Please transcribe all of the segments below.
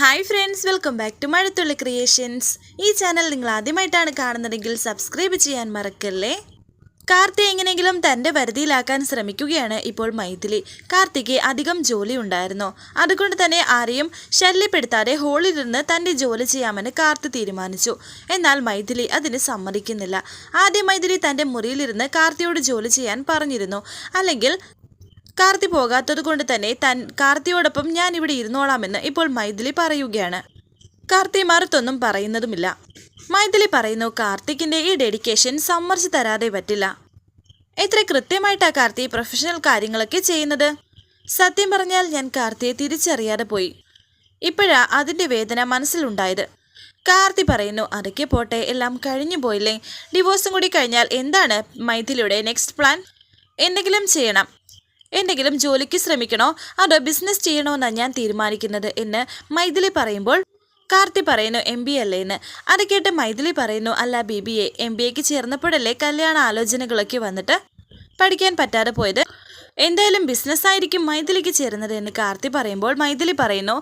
Hi friends welcome back to Mazhathulli creations ഈ channel നിങ്ങൾ ആദ്യമായിട്ടാണ് കാണുന്നതെങ്കിൽ സബ്സ്ക്രൈബ് ചെയ്യാൻ മറക്കല്ലേ? കാർത്തി എങ്ങനെയെങ്കിലും തന്റെ പരിധിയിലാക്കാൻ ശ്രമിക്കുകയാണ് ഇപ്പോൾ മൈഥിലി. കാർത്തിക്ക് അധികം ജോലി ഉണ്ടായിരുന്നു. അതുകൊണ്ട് തന്നെ ആരെയും ശല്യപ്പെടുത്താതെ ഹോളിലിരുന്ന് തന്റെ ജോലി ചെയ്യാമെന്ന് കാർത്തി തീരുമാനിച്ചു. എന്നാൽ മൈഥിലി അതിന് സമ്മതിക്കുന്നില്ല. ആദ്യം മൈഥിലി തന്റെ മുറിയിലിരുന്ന് കാർത്തിയോട് ജോലി ചെയ്യാൻ പറഞ്ഞിരുന്നു. അല്ലെങ്കിൽ കാർത്തി പോകാത്തത് കൊണ്ട് തന്നെ തൻ കാർത്തിയോടൊപ്പം ഞാൻ ഇവിടെ ഇരുന്നോളാമെന്ന് ഇപ്പോൾ മൈഥിലി പറയുകയാണ്. കാർത്തി മറുത്തൊന്നും പറയുന്നതുമില്ല. മൈഥിലി പറയുന്നു കാർത്തിക്കിന്റെ ഈ ഡെഡിക്കേഷൻ സമ്മർച്ചു തരാതെ പറ്റില്ല. എത്ര കൃത്യമായിട്ടാ കാർത്തി പ്രൊഫഷണൽ കാര്യങ്ങളൊക്കെ ചെയ്യുന്നത്? സത്യം പറഞ്ഞാൽ ഞാൻ കാർത്തിയെ തിരിച്ചറിയാതെ പോയി. ഇപ്പോഴാ അതിന്റെ വേദന മനസ്സിലുണ്ടായത്. കാർത്തി പറയുന്നു അതൊക്കെ പോട്ടെ എല്ലാം കഴിഞ്ഞു പോയില്ലേ? ഡിവോഴ്സും കൂടി കഴിഞ്ഞാൽ എന്താണ് മൈഥിലിയുടെ നെക്സ്റ്റ് പ്ലാൻ എന്തെങ്കിലും ചെയ്യണം. എന്തെങ്കിലും ജോലിക്ക് ശ്രമിക്കണോ? അതോ ബിസിനസ് ചെയ്യണോ എന്നാണ് ഞാൻ തീരുമാനിക്കുന്നത് എന്ന് മൈഥിലി പറയുമ്പോൾ കാർത്തി പറയുന്നു എം ബി അല്ലേ എന്ന്. അത് കേട്ട് മൈഥിലി പറയുന്നു അല്ല B B A M B എക്ക് ചേർന്നപ്പോഴല്ലേ കല്യാണ ആലോചനകളൊക്കെ വന്നിട്ട് പഠിക്കാൻ പറ്റാതെ പോയത്? എന്തായാലും ബിസിനസ്സായിരിക്കും മൈഥിലിക്ക് ചേരുന്നത് എന്ന് കാർത്തി പറയുമ്പോൾ മൈഥിലി പറയുന്നു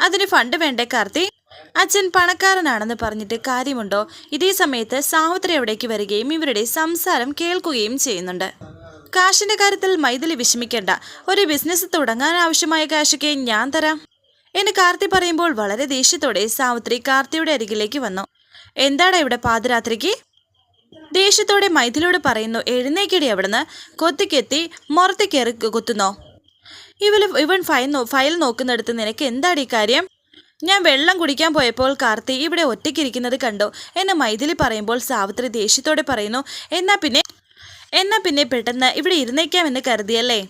അതിന് ഫണ്ട് വേണ്ടേ കാർത്തി? അച്ഛൻ പണക്കാരനാണെന്ന് പറഞ്ഞിട്ട് കാര്യമുണ്ടോ? ഇതേ സമയത്ത് സാഹോദരി അവിടേക്ക് വരികയും ഇവരുടെ സംസാരം കേൾക്കുകയും ചെയ്യുന്നുണ്ട്. കാശിന്റെ കാര്യത്തിൽ മൈഥിലി വിഷമിക്കേണ്ട. ഒരു ബിസിനസ് തുടങ്ങാൻ ആവശ്യമായ കാശൊക്കെ ഞാൻ തരാം. എന്ന് കാർത്തി പറയുമ്പോൾ വളരെ ദേഷ്യത്തോടെ സാവിത്രി കാർത്തിയുടെ അരികിലേക്ക് വന്നു. എന്താടാ ഇവിടെ പാതിരാത്രിക്ക്? ദേഷ്യത്തോടെ മൈഥിലിയോട് പറയുന്നു എഴുന്നേക്കടി അവിടുന്ന്. കൊത്തിക്കെത്തി മുറത്തേക്കേറി കുത്തുന്നോ? ഇവൾ ഇവൻ ഫയൽ ഫയൽ നോക്കുന്നിടത്ത് നിനക്ക് എന്താടി കാര്യം? ഞാൻ വെള്ളം കുടിക്കാൻ പോയപ്പോൾ കാർത്തി ഇവിടെ ഒറ്റയ്ക്കിരിക്കുന്നത് കണ്ടോ. എന്ന് മൈഥിലി പറയുമ്പോൾ സാവിത്രി ദേഷ്യത്തോടെ പറയുന്നു എന്നാ പിന്നെ എന്നാ പിന്നെ പെട്ടെന്ന് ഇവിടെ ഇരുന്നേക്കാമെന്ന് കരുതിയല്ലേ?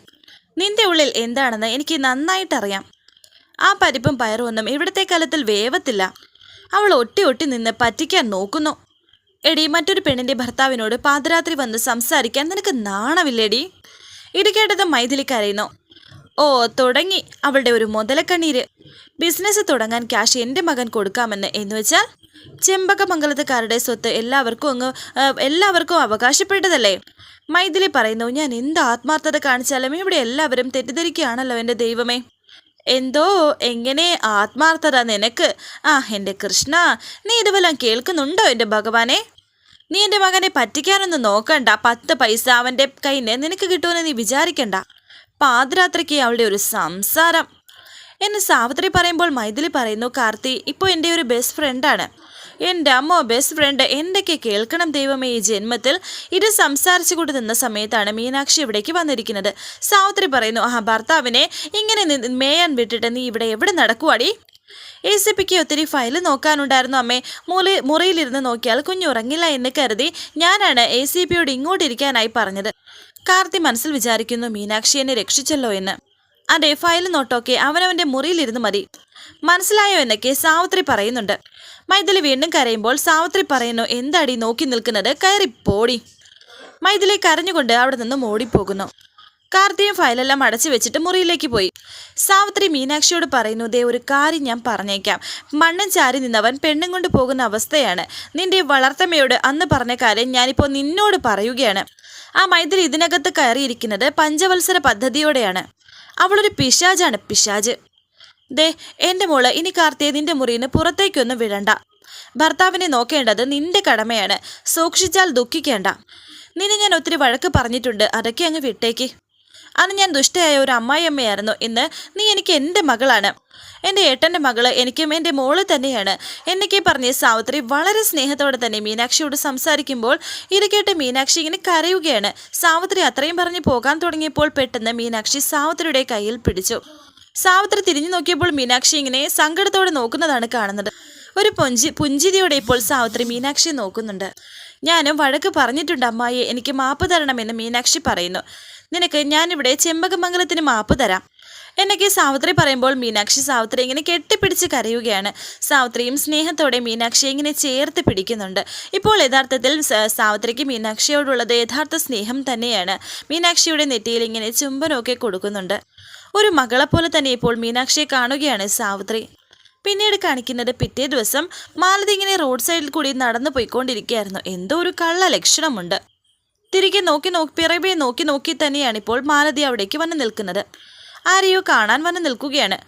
നിന്റെ ഉള്ളിൽ എന്താണെന്ന് എനിക്ക് നന്നായിട്ടറിയാം. ആ പരിപ്പും പയറും ഒന്നും ഇവിടത്തെ കാലത്തിൽ വേവത്തില്ല. അവൾ ഒട്ടി ഒട്ടി നിന്ന് പറ്റിക്കാൻ നോക്കുന്നു. എടി മറ്റൊരു പെണ്ണിന്റെ ഭർത്താവിനോട് പാതിരാത്രി വന്ന് സംസാരിക്കാൻ നിനക്ക് നാണമില്ലേടി? ഇത് മൈഥിലി കരയുന്നു ഓ തുടങ്ങി. അവളുടെ ഒരു മുതലക്കണ്ണീര്. ബിസിനസ് തുടങ്ങാൻ ക്യാഷ് എന്റെ മകൻ കൊടുക്കാമെന്ന്. എന്ന് വെച്ചാൽ ചെമ്പകമംഗലത്തുകാരുടെ സ്വത്ത് എല്ലാവർക്കും അങ്ങ് എല്ലാവർക്കും അവകാശപ്പെട്ടതല്ലേ? മൈഥിലി പറയുന്നു ഞാൻ എന്ത് ആത്മാർത്ഥത കാണിച്ചാലും ഇവിടെ എല്ലാവരും തെറ്റിദ്ധരിക്കുകയാണല്ലോ എന്റെ ദൈവമേ. എന്തോ എങ്ങനെ ആത്മാർത്ഥത നിനക്ക്? ആ എന്റെ കൃഷ്ണ നീ ഇതുവെല്ലാം കേൾക്കുന്നുണ്ടോ എന്റെ ഭഗവാനെ? നീ എന്റെ മകനെ പറ്റിക്കാനൊന്നും നോക്കണ്ട. പത്ത് പൈസ അവന്റെ കയ്യിൽ നിനക്ക് കിട്ടുമെന്ന് നീ വിചാരിക്കണ്ട. പാതിരാത്രിക്ക് അവളുടെ ഒരു സംസാരം. എന്നെ സാവിത്രി പറയുമ്പോൾ മൈഥിലി പറയുന്നു കാർത്തി ഇപ്പോൾ എന്റെ ഒരു ബെസ്റ്റ് ഫ്രണ്ടാണ് എന്റെ അമ്മ ബെസ്റ്റ് ഫ്രണ്ട് എന്തൊക്കെ കേൾക്കണം ദൈവമേ ഈ ജന്മത്തിൽ? ഇത് സംസാരിച്ചു കൊണ്ട് നിന്ന സമയത്താണ് മീനാക്ഷി ഇവിടേക്ക് വന്നിരിക്കുന്നത്. സാവിത്രി പറയുന്നു ആ ഭർത്താവിനെ ഇങ്ങനെ മേയാൻ വിട്ടിട്ട് നീ ഇവിടെ എവിടെ നടക്കുവാടി? എ സി പിക്ക് ഒത്തിരി ഫയൽ നോക്കാനുണ്ടായിരുന്നു അമ്മേ. മൂലി മുറിയിലിരുന്ന് നോക്കിയാൽ കുഞ്ഞുറങ്ങില്ല എന്ന് കരുതി ഞാനാണ് എ സി പിയോട് ഇങ്ങോട്ടിരിക്കാനായി പറഞ്ഞത്. കാർത്തി മനസ്സിൽ വിചാരിക്കുന്നു മീനാക്ഷി എന്നെ രക്ഷിച്ചല്ലോ എന്ന്. അതെ ഫയൽ നോട്ടൊക്കെ അവനവന്റെ മുറിയിലിരുന്ന് മതി. മനസ്സിലായോ എന്നൊക്കെ സാവിത്രി പറയുന്നുണ്ട്. മൈഥിലി വീണ്ടും കരയുമ്പോൾ സാവത്രി പറയുന്നു എന്താടി നോക്കി നിൽക്കുന്നത്? കയറി പോടി. മൈഥിലി കരഞ്ഞുകൊണ്ട് അവിടെ നിന്നും ഓടിപ്പോകുന്നു കാർത്തിയും ഫയലെല്ലാം അടച്ചു വെച്ചിട്ട് മുറിയിലേക്ക് പോയി. സാവത്രി മീനാക്ഷിയോട് പറയുന്നു ദേ ഒരു കാര്യം ഞാൻ പറഞ്ഞേക്കാം. മണ്ണും ചാരി നിന്നവൻ പെണ്ണും കൊണ്ട് പോകുന്ന അവസ്ഥയാണ്. നിന്റെ വളർത്തമ്മയോട് അന്ന് പറഞ്ഞ കാര്യം ഞാനിപ്പോൾ നിന്നോട് പറയുകയാണ്. ആ മൈഥിലി ഇതിനകത്ത് കയറിയിരിക്കുന്നത് പഞ്ചവത്സര പദ്ധതിയോടെയാണ്. അവളൊരു പിശാജാണ് പിശാജ്. ദേ എന്റെ മോൾ ഇനി കാർത്തിയെ നിന്റെ പുറത്തേക്കൊന്നും വിടണ്ട. ഭർത്താവിനെ നോക്കേണ്ടത് നിന്റെ കടമയാണ്. സൂക്ഷിച്ചാൽ ദുഃഖിക്കേണ്ട. നിന്നെ ഞാൻ ഒത്തിരി വഴക്ക് പറഞ്ഞിട്ടുണ്ട്. അതൊക്കെ അങ്ങ് വിട്ടേക്ക്. അന്ന് ഞാൻ ദുഷ്ടയായ ഒരു അമ്മായിയമ്മയായിരുന്നു. ഇന്ന് നീ എനിക്ക് എന്റെ മകളാണ്. എന്റെ ഏട്ടന്റെ മകൾ എനിക്കും എന്റെ മോൾ തന്നെയാണ്. എന്നൊക്കെ പറഞ്ഞ സാവിത്രി വളരെ സ്നേഹത്തോടെ തന്നെ മീനാക്ഷിയോട് സംസാരിക്കുമ്പോൾ ഇത് കേട്ട് മീനാക്ഷി ഇങ്ങനെ കരയുകയാണ്. സാവിത്രി അത്രയും പറഞ്ഞ് പോകാൻ തുടങ്ങിയപ്പോൾ പെട്ടെന്ന് മീനാക്ഷി സാവിത്രിയുടെ കയ്യിൽ പിടിച്ചു. സാവിത്രി തിരിഞ്ഞു നോക്കിയപ്പോൾ മീനാക്ഷി ഇങ്ങനെ സങ്കടത്തോടെ നോക്കുന്നതാണ് കാണുന്നത്. ഒരു പൊഞ്ചി പുഞ്ചിരിയോടെ ഇപ്പോൾ സാവിത്രി മീനാക്ഷിയെ നോക്കുന്നുണ്ട്. ഞാനും വഴക്ക് പറഞ്ഞിട്ടുണ്ട് അമ്മായി എനിക്ക് മാപ്പ് തരണമെന്ന് മീനാക്ഷി പറയുന്നു. നിനക്ക് ഞാനിവിടെ ചെമ്പകമംഗലത്തിന് മാപ്പ് തരാം. എന്നൊക്കെ സാവിത്രി പറയുമ്പോൾ മീനാക്ഷി സാവിത്രി ഇങ്ങനെ കെട്ടിപ്പിടിച്ച് കരയുകയാണ്. സാവിത്രിയും സ്നേഹത്തോടെ മീനാക്ഷിയെ ഇങ്ങനെ ചേർത്ത് പിടിക്കുന്നുണ്ട്. ഇപ്പോൾ യഥാർത്ഥത്തിൽ സാവിത്രിക്ക് മീനാക്ഷിയോടുള്ളത് യഥാർത്ഥ സ്നേഹം തന്നെയാണ്. മീനാക്ഷിയുടെ നെറ്റിയിൽ ഇങ്ങനെ ചുംബനമൊക്കെ കൊടുക്കുന്നുണ്ട്. ഒരു മകളെ പോലെ തന്നെ ഇപ്പോൾ മീനാക്ഷിയെ കാണുകയാണ് സാവിത്രി. പിന്നീട് കാണിക്കുന്നത് പിറ്റേ ദിവസം മാലതി ഇങ്ങനെ റോഡ് സൈഡിൽ കൂടി നടന്നു പോയിക്കൊണ്ടിരിക്കുകയായിരുന്നു. എന്തോ ഒരു കള്ള ലക്ഷണമുണ്ട്. തിരികെ നോക്കി നോക്കി പിറകെ നോക്കി നോക്കി തന്നെയാണ് ഇപ്പോൾ മാലതി അവിടേക്ക് വന്ന് നിൽക്കുന്നത്. ആരെയോ കാണാൻ വന്ന് നിൽക്കുകയാണ്.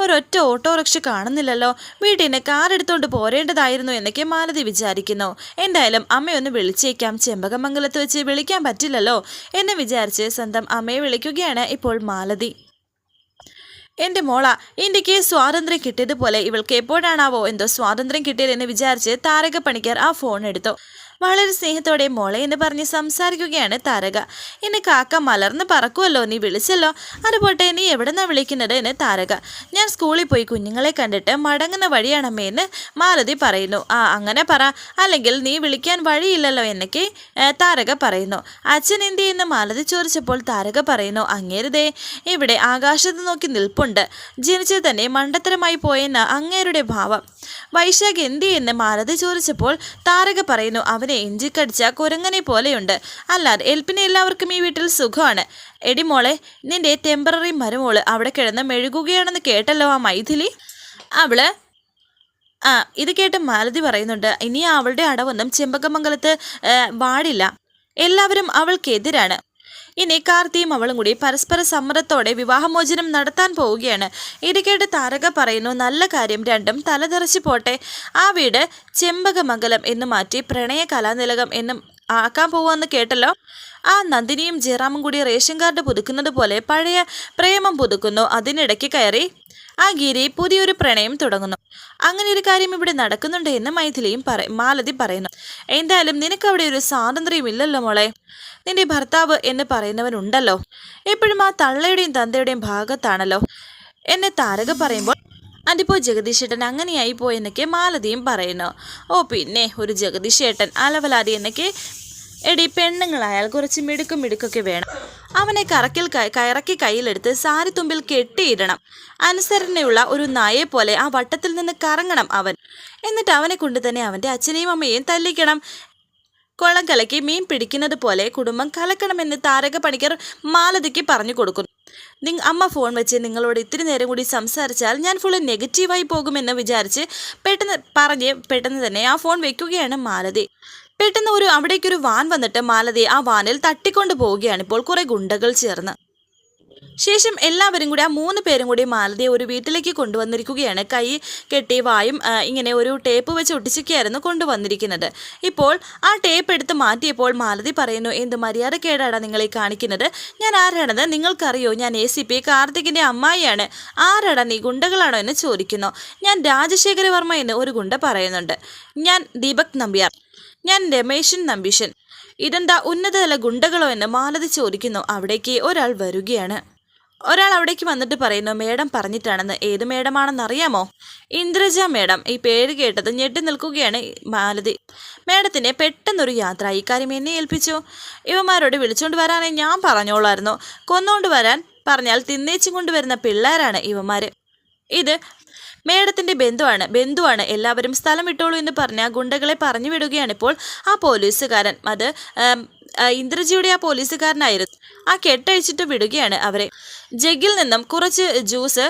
ഒരൊറ്റ ഓട്ടോറിക്ഷ കാണുന്നില്ലല്ലോ. വീട്ടിൽ നിന്ന് കാർ എടുത്തുകൊണ്ട് പോരേണ്ടതായിരുന്നു എന്നൊക്കെ മാലതി വിചാരിക്കുന്നു. എന്തായാലും അമ്മയൊന്ന് വിളിച്ചേക്കാം. ചെമ്പകമംഗലത്ത് വെച്ച് വിളിക്കാൻ പറ്റില്ലല്ലോ എന്ന് വിചാരിച്ച് സ്വന്തം അമ്മയെ വിളിക്കുകയാണ് ഇപ്പോൾ മാലതി. എന്റെ മോള ഇന്ത്യയ്ക്ക് സ്വാതന്ത്ര്യം കിട്ടിയതുപോലെ ഇവൾക്ക് എപ്പോഴാണാവോ എന്തോ സ്വാതന്ത്ര്യം കിട്ടിയതെന്ന് വിചാരിച്ച് താരക പണിക്കർ ആ ഫോൺ എടുത്തു. വളരെ സ്നേഹത്തോടെ മോളെ എന്ന് പറഞ്ഞ് സംസാരിക്കുകയാണ് താരക. എന്നെ കാക്ക മലർന്ന് പറക്കുമല്ലോ നീ വിളിച്ചല്ലോ. അതുപോട്ടെ നീ എവിടെന്നാ വിളിക്കുന്നത്? എന്ന് താരക. ഞാൻ സ്കൂളിൽ പോയി കുഞ്ഞുങ്ങളെ കണ്ടിട്ട് മടങ്ങുന്ന വഴിയാണമ്മേ എന്ന് മാലതി പറയുന്നു. ആ അങ്ങനെ പറ. അല്ലെങ്കിൽ നീ വിളിക്കാൻ വഴിയില്ലല്ലോ എന്നൊക്കെ താരക പറയുന്നു. അച്ഛൻ എന്ത് ചെയ്യുന്ന? മാലതി ചോദിച്ചപ്പോൾ താരക പറയുന്നു. അങ്ങേരുതേ ഇവിടെ ആകാശത്ത് നോക്കി നിൽപ്പുണ്ട്. ജനിച്ചത് തന്നെ മണ്ടത്തരമായി പോയെന്ന അങ്ങേരുടെ ഭാവം. വൈശാഖ് എന്ത് എന്ന് മാലതി ചോദിച്ചപ്പോൾ താരക പറയുന്നു അവനെ ഇഞ്ചിക്കടിച്ച കുരങ്ങനെ പോലെയുണ്ട്. അല്ലാതെ എൽപ്പിനെ എല്ലാവർക്കും ഈ വീട്ടിൽ സുഖമാണ്. എടി മോളെ നിന്റെ ടെമ്പററി മരുമോൾ അവിടെ കിടന്ന് മെഴുകുകയാണെന്ന് കേട്ടല്ലോ ആ മൈഥിലി? അവൾ ആ ഇത് കേട്ട് മാലതി പറയുന്നുണ്ട് ഇനി അവളുടെ അടവൊന്നും ചെമ്പകമംഗലത്ത് വാടില്ല. എല്ലാവരും അവൾക്കെതിരാണ്. ഇനി കാർത്തിയും അവളും കൂടി പരസ്പര സമ്മതത്തോടെ വിവാഹമോചനം നടത്താൻ പോവുകയാണ്. ഇത് താരക പറയുന്നു നല്ല കാര്യം രണ്ടും തലതെറിച്ച് പോട്ടെ. ആ വീട് ചെമ്പകമംഗലം എന്ന് മാറ്റി പ്രണയ കലാനിലകം എന്നും ആക്കാൻ പോവാന്ന് കേട്ടല്ലോ. ആ നന്ദിനിയും ജയറാമും കൂടി റേഷൻ കാർഡ് പുതുക്കുന്നത് പോലെ പഴയ പ്രേമം പുതുക്കുന്നു. അതിനിടയ്ക്ക് കയറി ആ ഗിരി പുതിയൊരു പ്രണയം തുടങ്ങുന്നു. അങ്ങനെ ഒരു കാര്യം ഇവിടെ നടക്കുന്നുണ്ട് എന്ന് മൈഥിലിയും പറ മാലതി പറയുന്നു. എന്തായാലും നിനക്ക് അവിടെ ഒരു സ്വാതന്ത്ര്യം ഇല്ലല്ലോ മോളെ. നിന്റെ ഭർത്താവ് എന്ന് പറയുന്നവനുണ്ടല്ലോ. എപ്പോഴും ആ തള്ളയുടെയും തന്തയുടെയും ഭാഗത്താണല്ലോ. എന്നെ താരക പറയുമ്പോൾ അതിപ്പോൾ ജഗദീശേട്ടൻ അങ്ങനെയായി പോയെന്നൊക്കെ മാലതിയും പറയുന്നു. ഓ പിന്നെ ഒരു ജഗദീശേട്ടൻ അലവലാതി എന്നൊക്കെ എടി പെണ്ണുങ്ങളായാൽ കുറച്ച് മിടുക്കും മിടുക്കൊക്കെ വേണം. അവനെ കറക്കിൽ കയറക്കി കയ്യിലെടുത്ത് സാരി തുമ്പിൽ കെട്ടിയിടണം. അനുസരണയുള്ള ഒരു നായെ പോലെ ആ വട്ടത്തിൽ നിന്ന് കറങ്ങണം അവൻ. എന്നിട്ട് അവനെ കൊണ്ട് തന്നെ അവന്റെ അച്ഛനെയും അമ്മയെയും തല്ലിക്കണം. കുളം കലക്കി മീൻ പിടിക്കുന്നത് പോലെ കുടുംബം കലക്കണമെന്ന് താരക പണിക്കർ മാലതിക്ക് പറഞ്ഞു കൊടുക്കുന്നു. നിങ്ങ അമ്മ ഫോൺ വെച്ച് നിങ്ങളോട് ഇത്തിരി നേരം കൂടി സംസാരിച്ചാൽ ഞാൻ ഫുള്ള് നെഗറ്റീവായി പോകുമെന്ന് വിചാരിച്ച് പെട്ടെന്ന് പറഞ്ഞ് പെട്ടെന്ന് തന്നെ ആ ഫോൺ വെക്കുകയാണ് മാലതി. പെട്ടെന്ന് ഒരു അവിടേക്കൊരു വാൻ വന്നിട്ട് മാലതി ആ വാനിൽ തട്ടിക്കൊണ്ട് പോവുകയാണ് ഇപ്പോൾ കുറെ ഗുണ്ടകൾ ചേർന്ന്. ശേഷം എല്ലാവരും കൂടി ആ മൂന്ന് പേരും കൂടി മാലതിയെ ഒരു വീട്ടിലേക്ക് കൊണ്ടുവന്നിരിക്കുകയാണ്. കൈ കെട്ടി വായും ഇങ്ങനെ ഒരു ടേപ്പ് വെച്ച് ഒട്ടിച്ചൊക്കെയായിരുന്നു കൊണ്ടുവന്നിരിക്കുന്നത്. ഇപ്പോൾ ആ ടേപ്പ് എടുത്ത് മാറ്റിയപ്പോൾ മാലതി പറയുന്നു എന്ത് മര്യാദക്കേടാണ് നിങ്ങൾ ഈ കാണിക്കുന്നത്? ഞാൻ ആരാണെന്ന് നിങ്ങൾക്കറിയോ? ഞാൻ എ സി പി കാർത്തികിന്റെ അമ്മായിയാണ്. ആരാടാ നീ ഗുണ്ടകളാണോ എന്ന് ചോദിക്കുന്നു. ഞാൻ രാജശേഖര വർമ്മ എന്ന് ഒരു ഗുണ്ട പറയുന്നുണ്ട്. ഞാൻ ദീപക് നമ്പ്യാർ. ഞാൻ രമേശൻ നമ്പീശൻ. ഇതെന്താ ഉന്നതതല ഗുണ്ടകളോ എന്ന് മാലതി ചോദിക്കുന്നു. അവിടേക്ക് ഒരാൾ വരികയാണ്. ഒരാൾ അവിടേക്ക് വന്നിട്ട് പറയുന്നു മേഡം പറഞ്ഞിട്ടാണെന്ന്. ഏത് മേഡമാണെന്ന് അറിയാമോ ഇന്ദ്രജ മേഡം. ഈ പേര് കേട്ടത് ഞെട്ടി നിൽക്കുകയാണ് മാലതി. മേഡത്തിനെ പെട്ടെന്നൊരു യാത്ര. ഇക്കാര്യം എന്നെ ഏൽപ്പിച്ചു. ഇവന്മാരോട് വിളിച്ചുകൊണ്ട് വരാനേ ഞാൻ പറഞ്ഞോളായിരുന്നു. കൊന്നുകൊണ്ട് വരാൻ പറഞ്ഞാൽ തിന്നേച്ചും കൊണ്ടുവരുന്ന പിള്ളേരാണ് ഇവന്മാർ ഇത് മേഡത്തിന്റെ ബന്ധുവാണ്. ബന്ധുവാണ്. എല്ലാവരും സ്ഥലം വിട്ടോളൂ എന്ന് പറഞ്ഞ ഗുണ്ടകളെ പറഞ്ഞു വിടുകയാണ് ഇപ്പോൾ ആ പോലീസുകാരൻ. അത് ഇന്ദ്രജിയുടെ ആ പോലീസുകാരനായിരുന്നു. ആ കെട്ടഴിച്ചിട്ട് വിടുകയാണ് അവരെ. ജഗ്ഗിൽ നിന്നും കുറച്ച് ജ്യൂസ്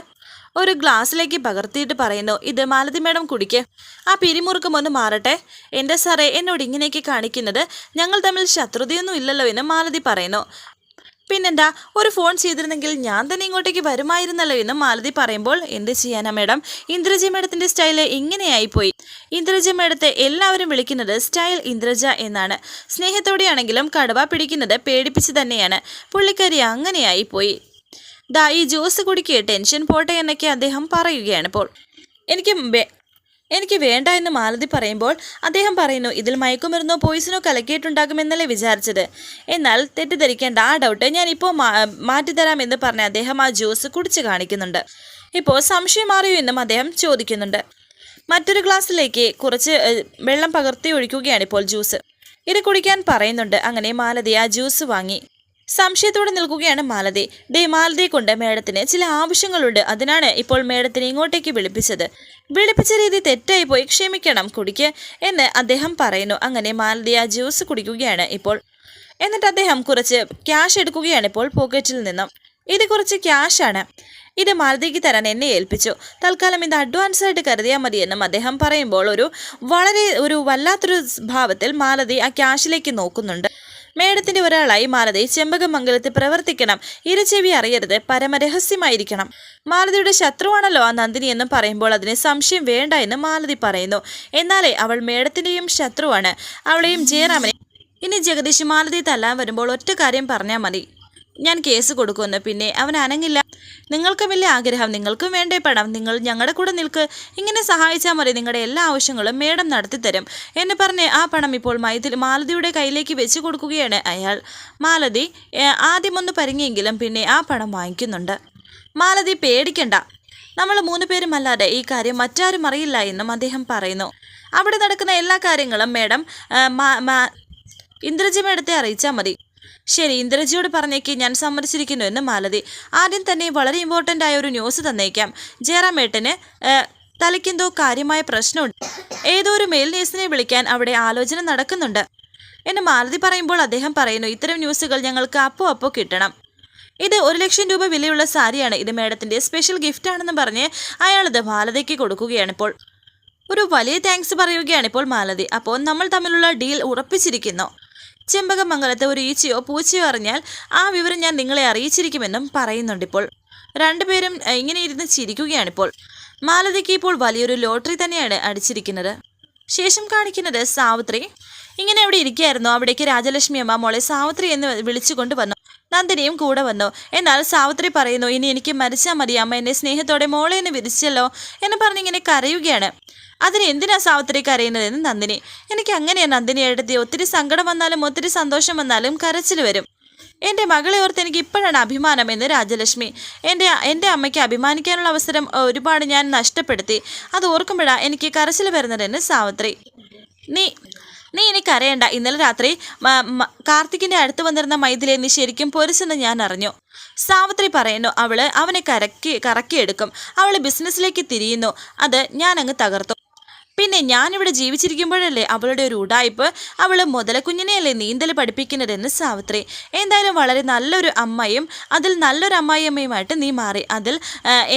ഒരു ഗ്ലാസ്സിലേക്ക് പകർത്തിയിട്ട് പറയുന്നു ഇത് മാലതി മേഡം കുടിക്ക്. ആ പിരിമുറുക്കം ഒന്ന് മാറട്ടെ. എന്റെ സാറേ എന്നോട് ഇങ്ങനെയൊക്കെ കാണിക്കുന്നത്. ഞങ്ങൾ തമ്മിൽ ശത്രുതയൊന്നും ഇല്ലല്ലോ എന്ന് മാലതി പറയുന്നു. പിന്നെന്താ ഒരു ഫോൺ ചെയ്തിരുന്നെങ്കിൽ ഞാൻ തന്നെ ഇങ്ങോട്ടേക്ക് വരുമായിരുന്നല്ലോ എന്ന് മാലതി പറയുമ്പോൾ എന്ത് ചെയ്യാനാ മേഡം? ഇന്ദ്രജ മേഡത്തിന്റെ സ്റ്റൈൽ ഇങ്ങനെയായിപ്പോയി. ഇന്ദ്രജ മേഡത്തെ എല്ലാവരും വിളിക്കുന്നത് സ്റ്റൈൽ ഇന്ദ്രജ എന്നാണ്. സ്നേഹത്തോടെയാണെങ്കിലും കടുവ പിടിക്കുന്നത് പേടിപ്പിച്ച് തന്നെയാണ്. പുള്ളിക്കാരി അങ്ങനെയായിപ്പോയി. ദാ ഈ ജ്യൂസ് കുടിക്കുക ടെൻഷൻ പോട്ടെ എന്നൊക്കെ അദ്ദേഹം പറയുകയാണ് ഇപ്പോൾ. എനിക്ക് എനിക്ക് വേണ്ട എന്ന് മാലതി പറയുമ്പോൾ അദ്ദേഹം പറയുന്നു ഇതിൽ മയക്കുമരുന്നോ പോയിസനോ കലക്കിയിട്ടുണ്ടാകുമെന്നല്ലേ വിചാരിച്ചത്. എന്നാൽ തെറ്റിദ്ധരിക്കേണ്ട ആ ഡൗട്ട് ഞാൻ ഇപ്പോൾ മാറ്റിത്തരാം എന്ന് പറഞ്ഞ് അദ്ദേഹം ആ ജ്യൂസ് കുടിച്ച് കാണിക്കുന്നുണ്ട്. ഇപ്പോൾ സംശയം മാറിയോ എന്നും അദ്ദേഹം ചോദിക്കുന്നുണ്ട്. മറ്റൊരു ഗ്ലാസ്സിലേക്ക് കുറച്ച് വെള്ളം പകർത്തി ഒഴിക്കുകയാണ് ഇപ്പോൾ ജ്യൂസ്. ഇത് കുടിക്കാൻ പറയുന്നുണ്ട്. അങ്ങനെ മാലതി ആ ജ്യൂസ് വാങ്ങി. സംശയത്തോടെ നിൽക്കുകയാണ് മാലതി. ഡേ മാലതി കൊണ്ട് മേഡത്തിന് ചില ആവശ്യങ്ങളുണ്ട്. അതിനാണ് ഇപ്പോൾ മേഡത്തിനെ ഇങ്ങോട്ടേക്ക് വിളിപ്പിച്ചത്. വിളിപ്പിച്ച രീതി തെറ്റായി പോയി. ക്ഷമിക്കണം കുടിക്ക് എന്ന് അദ്ദേഹം പറയുന്നു. അങ്ങനെ മാലതി ആ ജ്യൂസ് കുടിക്കുകയാണ് ഇപ്പോൾ. എന്നിട്ട് അദ്ദേഹം കുറച്ച് ക്യാഷ് എടുക്കുകയാണ് ഇപ്പോൾ പോക്കറ്റിൽ നിന്നും. ഇത് കുറച്ച് ക്യാഷാണ്. ഇത് മാലതിക്ക് തരാൻ എന്നെ ഏൽപ്പിച്ചു. തൽക്കാലം ഇത് അഡ്വാൻസ് ആയിട്ട് കരുതിയാൽ മതിയെന്നും അദ്ദേഹം പറയുമ്പോൾ ഒരു വളരെ ഒരു വല്ലാത്തൊരു ഭാവത്തിൽ മാലതി ആ ക്യാഷിലേക്ക് നോക്കുന്നുണ്ട്. മേഡത്തിന്റെ ഒരാളായി മാലതി ചെമ്പകമംഗലത്ത് പ്രവർത്തിക്കണം. ഇരച്ചെവി അറിയരുത് പരമരഹസ്യമായിരിക്കണം. മാലതിയുടെ ശത്രുവാണല്ലോ ആ നന്ദിനി എന്ന് പറയുമ്പോൾ അതിന് സംശയം വേണ്ട എന്ന് മാലതി പറയുന്നു. എന്നാലേ അവൾ മേടത്തിന്റെയും ശത്രുവാണ്. അവളെയും ജയറാമനെ ഇനി ജഗദീഷ് മാലതി തല്ലാൻ വരുമ്പോൾ ഒറ്റ കാര്യം പറഞ്ഞാൽ മതി. ഞാൻ കേസ് കൊടുക്കുമെന്ന്. പിന്നെ അവൻ അനങ്ങില്ല. നിങ്ങൾക്ക് വലിയ ആഗ്രഹം നിങ്ങൾക്കും വേണ്ടേ പണം. നിങ്ങൾ ഞങ്ങളുടെ കൂടെ നിൽക്ക്. ഇങ്ങനെ സഹായിച്ചാൽ മതി. നിങ്ങളുടെ എല്ലാ ആവശ്യങ്ങളും മേഡം നടത്തിത്തരും എന്ന് പറഞ്ഞ് ആ പണം ഇപ്പോൾ മൈതിൽ മാലതിയുടെ കയ്യിലേക്ക് വെച്ച് കൊടുക്കുകയാണ് അയാൾ. മാലതി ആദ്യമൊന്ന് പരിങ്ങിയെങ്കിലും പിന്നെ ആ പണം വാങ്ങിക്കുന്നുണ്ട്. മാലതി പേടിക്കണ്ട. നമ്മൾ മൂന്ന് പേരും അല്ലാതെ ഈ കാര്യം മറ്റാരും അറിയില്ല എന്നും അദ്ദേഹം പറയുന്നു. അവിടെ നടക്കുന്ന എല്ലാ കാര്യങ്ങളും മേഡം ഇന്ദ്രജി മേഡത്തെ അറിയിച്ചാൽ മതി. ശരി ഇന്ദ്രജിയോട് പറഞ്ഞേക്ക് ഞാൻ സമ്മതിച്ചിരിക്കുന്നു എന്ന് മാലതി. ആദ്യം തന്നെ വളരെ ഇമ്പോർട്ടന്റ് ആയ ഒരു ന്യൂസ് തന്നേക്കാം. ജയറാമേട്ടന് തലയ്ക്കെന്തോ കാര്യമായ പ്രശ്നമുണ്ട്. ഏതോ ഒരു മെയിൽ നേഴ്സിനെ വിളിക്കാൻ അവിടെ ആലോചന നടക്കുന്നുണ്ട് എന്ന് മാലതി പറയുമ്പോൾ അദ്ദേഹം പറയുന്നു ഇത്തരം ന്യൂസുകൾ ഞങ്ങൾക്ക് അപ്പോ അപ്പോ കിട്ടണം. ഇത് ഒരു ലക്ഷം രൂപ വിലയുള്ള സാരിയാണ്. ഇത് മേഡത്തിന്റെ സ്പെഷ്യൽ ഗിഫ്റ്റ് ആണെന്ന് പറഞ്ഞ് അയാളത് മാലതിക്ക് കൊടുക്കുകയാണിപ്പോൾ ഒരു വലിയ താങ്ക്സ് പറയുകയാണ് ഇപ്പോൾ മാലതി. അപ്പോൾ നമ്മൾ തമ്മിലുള്ള ഡീൽ ഉറപ്പിച്ചിരിക്കുന്നു. ചെമ്പകമംഗലത്തെ ഒരു ഈച്ചയോ പൂച്ചയോ അറിഞ്ഞാൽ ആ വിവരം ഞാൻ നിങ്ങളെ അറിയിച്ചിരിക്കുമെന്നും പറയുന്നുണ്ട് ഇപ്പോൾ രണ്ടുപേരും ഇങ്ങനെ ഇരുന്ന് ചിരിക്കുകയാണിപ്പോൾ. മാലതിക്ക് ഇപ്പോൾ വലിയൊരു ലോട്ടറി തന്നെയാണ് അടിച്ചിരിക്കുന്നത്. ശേഷം കാണിക്കുന്നത് സാവിത്രി. ഇങ്ങനെ അവിടെ ഇരിക്കുകയായിരുന്നു. അവിടേക്ക് രാജലക്ഷ്മി അമ്മ മോളെ സാവിത്രി എന്ന് വിളിച്ചുകൊണ്ട് വന്നു. നന്ദിനിയും കൂടെ വന്നു. എന്നാൽ സാവിത്രി പറയുന്നു ഇനി എനിക്ക് മരിച്ചാൽ മതി. അമ്മ എന്നെ സ്നേഹത്തോടെ മോളെ എന്ന് വിരിച്ചല്ലോ എന്ന് പറഞ്ഞിങ്ങനെ കരയുകയാണ്. അതിന് എന്തിനാ സാവിത്രി കരയുന്നതെന്ന് നന്ദിനി. എനിക്ക് അങ്ങനെയാണ് നന്ദിനി എടുത്തി ഒത്തിരി സങ്കടം വന്നാലും ഒത്തിരി സന്തോഷം വന്നാലും കരച്ചിൽ വരും. എന്റെ മകളെ ഓർത്ത് എനിക്ക് ഇപ്പോഴാണ് അഭിമാനം എന്ന് രാജലക്ഷ്മി. എന്റെ എന്റെ അമ്മയ്ക്ക് അഭിമാനിക്കാനുള്ള അവസരം ഒരുപാട് ഞാൻ നഷ്ടപ്പെടുത്തി. അത് ഓർക്കുമ്പോഴാണ് എനിക്ക് കരച്ചിൽ വരുന്നതെന്ന് സാവിത്രി. നീ നീ ഇനി കരയണ്ട. ഇന്നലെ രാത്രി മ- അടുത്ത് വന്നിരുന്ന മൈഥിലെ നീ ശരിക്കും പൊരിച്ചെന്ന് ഞാൻ അറിഞ്ഞു. സാവിത്രി പറയുന്നു അവൾ അവനെ കരക്കി കറക്കിയെടുക്കും. അവൾ ബിസിനസ്സിലേക്ക് തിരിയുന്നു. അത് ഞാൻ അങ്ങ് തകർത്തു. പിന്നെ ഞാനിവിടെ ജീവിച്ചിരിക്കുമ്പോഴല്ലേ അവളുടെ ഒരു ഉടായ്പ്? അവൾ മുതലക്കുഞ്ഞിനെയല്ലേ നീന്തൽ പഠിപ്പിക്കുന്നതെന്ന് സാവിത്രി. എന്തായാലും വളരെ നല്ലൊരു അമ്മയും അതിൽ നല്ലൊരു അമ്മായിയമ്മയുമായിട്ട് നീ മാറി. അതിൽ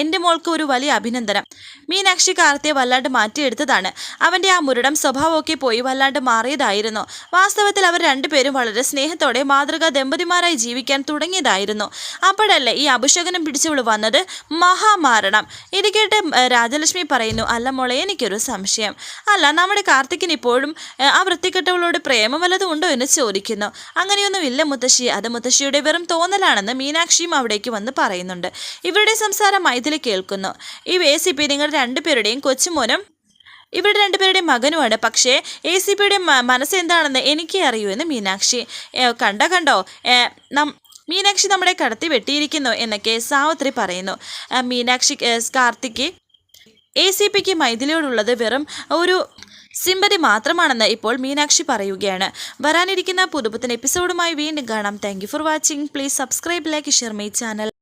എന്റെ മോൾക്ക് ഒരു വലിയ അഭിനന്ദനം. മീനാക്ഷി കാർത്തിയെ വല്ലാണ്ട് മാറ്റിയെടുത്തതാണ്. അവന്റെ ആ മുരടം സ്വഭാവമൊക്കെ പോയി വല്ലാണ്ട് മാറിയതായിരുന്നു. വാസ്തവത്തിൽ അവർ രണ്ടുപേരും വളരെ സ്നേഹത്തോടെ മാതൃകാ ദമ്പതിമാരായി ജീവിക്കാൻ തുടങ്ങിയതായിരുന്നു. അപ്പോഴല്ലേ ഈ അഭിഷേകനം പിടിച്ചവൾ വന്നത്? മഹാമാരണം. ഇത് കേട്ട് രാജലക്ഷ്മി പറയുന്നു അല്ല മോളെ എനിക്കൊരു സംശയം. അല്ല നമ്മുടെ കാർത്തിക്കിന് ഇപ്പോഴും ആ വൃത്തികെട്ടവളോട് പ്രേമം വല്ലതും ഉണ്ടോ എന്ന് ചോദിക്കുന്നു. അങ്ങനെയൊന്നും ഇല്ല മുത്തശ്ശി. അത് മുത്തശ്ശിയുടെ വെറും തോന്നലാണെന്ന് മീനാക്ഷിയും അവിടേക്ക് വന്ന് പറയുന്നുണ്ട്. ഇവരുടെ സംസാരം മൈഥിലി കേൾക്കുന്നു. ഈ എ സി പി നിങ്ങൾ രണ്ടുപേരുടെയും കൊച്ചുമോനും ഇവരുടെ രണ്ടുപേരുടെയും മകനുമാണ്. പക്ഷേ എ സി പിയുടെ മനസ്സ് എന്താണെന്ന് എനിക്കേ അറിയൂ എന്ന് മീനാക്ഷി കണ്ട കണ്ടോ? മീനാക്ഷി നമ്മുടെ കടത്തി വെട്ടിയിരിക്കുന്നു എന്നൊക്കെ സാവത്രി പറയുന്നു. മീനാക്ഷി കാർത്തിക്ക് എ സി പിക്ക് മൈഥിലിയോടുള്ളത് വെറും ഒരു സിമ്പതി മാത്രമാണെന്ന് ഇപ്പോൾ മീനാക്ഷി പറയുകയാണ്. വരാനിരിക്കുന്ന പുതുപുത്തൻ എപ്പിസോഡുമായി വീണ്ടും കാണാം. Thank for watching please subscribe like share my channel